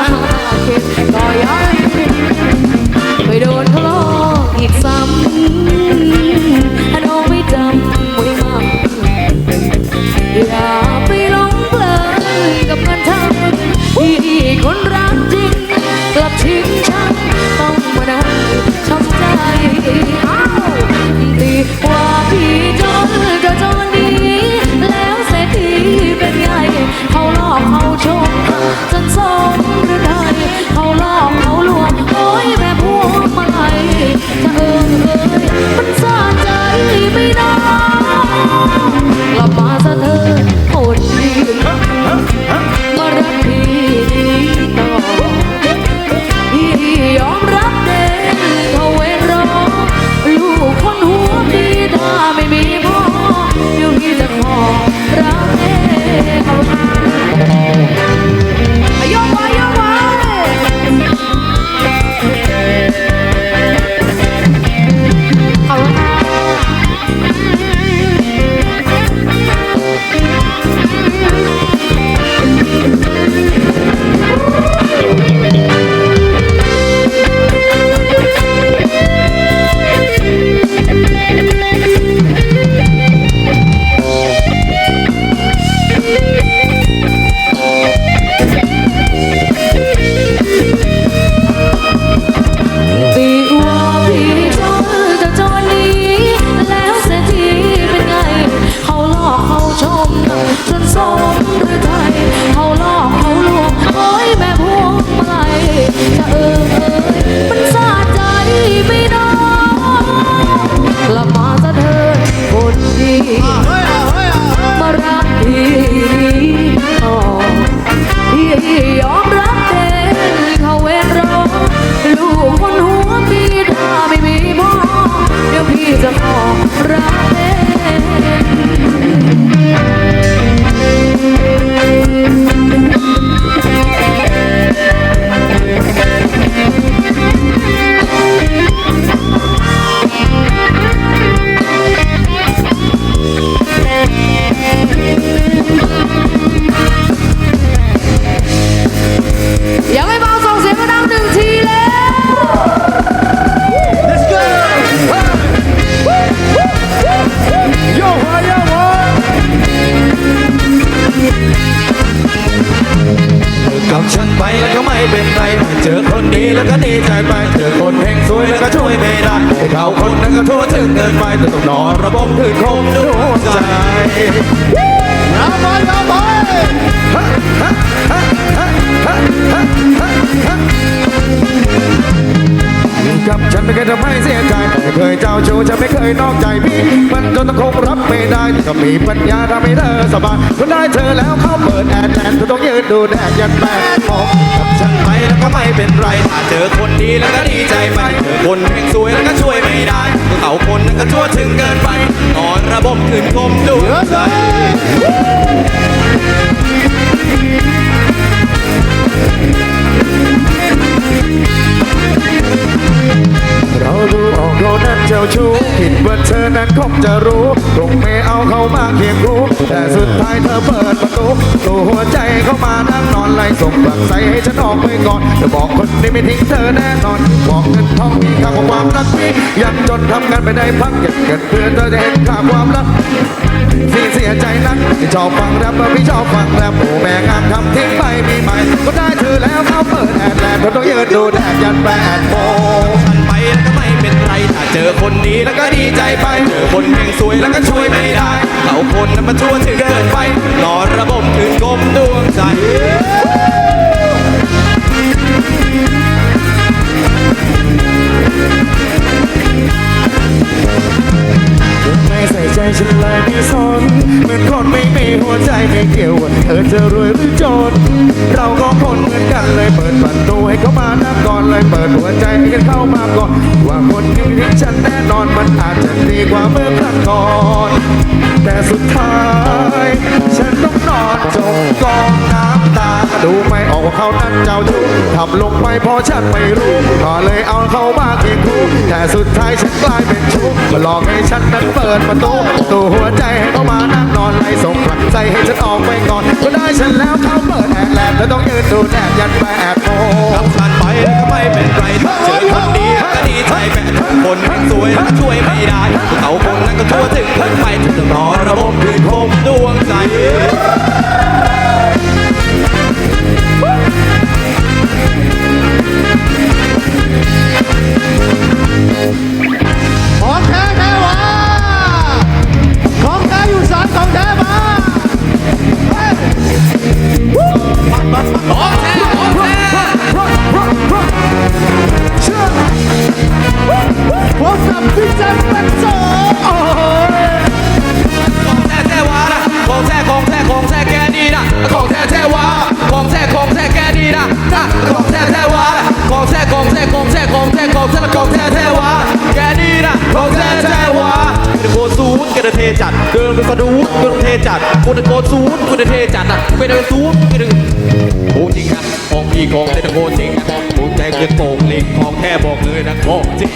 าน แล้วก็ดีใจไปเจอคนเฮงสวยแล้วก็ช่วยไม่ได้เขาคนนั้นก็ทั่วถึงเกินไปแต่ต้องนอนระบบคืนคงดูใจรับไปรับไปับฉันไม่เคยทำให้เสียใจไม่เคยเจ้าชู้ฉันไม่เคยนอกใจพี่มันจนต้องคงรับไม่ได้ก็มีปัญญาทำให้เธอสบายก็ได้เธอแล้วเขาเปิดแอร์แลนด์เธอต้องยืนดูแดดยันแปดโมกับฉันไปแล้วก็ไม่เป็นไรถ้าเจอคนดีแล้วก็ดีใจไปเจอคนเฮงซวยแล้วก็ช่วยไม่ได้เขาคนนั้นก็ชั่วถึงเกินไปนอนระบบคืนคมดูใจ เข้ามาเคียงคู่แต่สุดท้ายเธอเปิดประตูตัวหัวใจเข้ามานั่งนอนไล่ส่งกลับใส่ให้ฉันออกไปก่อนจะบอกคนนี้ไม่ทิ้งเธอแน่นอน บอกเงินทองมีค่าความรักพี่ยังจนทำงานไปได้พักเก็บเงินเพื่อเธอจะเห็นค่าความรักพี่เสียใจนักที่ชอบฟังแรปพี่ชอบฟังแรปโอ้แม่งานทำทิ้งไปมีใหม่ ก็ได้เธอแล้วเขาเปิดแอดแลนด์เธอต้องยืนดูแดดยันแปดโมง ไม่เป็นไรถ้าเจอคนดีแล้วก็ดีใจไปเจอคนเพ่งสวยแล้วก็ช่วยไม่ได้เขาคนนั้นมาชั่วถึงเกินไปนอนระบบคืนกลมดวงใจไม่ใส่ใจฉันเลยไม่สนเหมือนคนไม่มีหัวใจไม่เกี่ยวว่าเธอจะรวยหรือจน เราก็คน กันเลยเปิดประตูให้เขามานั่งก่อนเลยเปิดหัวใจให้เข้ามาก่อนว่าคนที่ไม่ทิ้งฉันแน่นอนมันอาจจะดีกว่าเมื่อครั้งก่อนแต่สุดท้าย ฉันต้องนอนจมกองน้ำตา ดูไม่ออกว่าเขานั้นเจ้าชู้ทำลงไปเพราะฉันไม่รู้ก็เลยเอาเขามาเคียงคู่แต่สุดท้ายฉันกลายเป็นชู้มาหลอกให้ฉันนั้นเปิดประตูตัวหัวใจให้เขามานั่งนอนไล่ส่งกลับใจให้ฉันออกไปก่อนก็ได้ฉันแล้วเขาเปิดแอบแลบแล้วต้องยืนดูแนบยันแปดโมงรับผ่านไปก็ไม่เป็นไรเจอคนดีก็ดีใจแปะคนสวยช่วยไม่ได้เขาคนนั้นก็ทั่วถึงคนไปทุกต่อระบบคืนคมดวงใจ เป็นโคซูนกระเทจัดเดินไปสะดุดกระเทจัดคนโคซูนกระเทจัดอะไปเดินซูนกระดึงโอ้จริงนะของพี่ของเต้นโคจริงนะโอ้ใจเกินโป่งลิงของแท้บอกเลยนะของจริง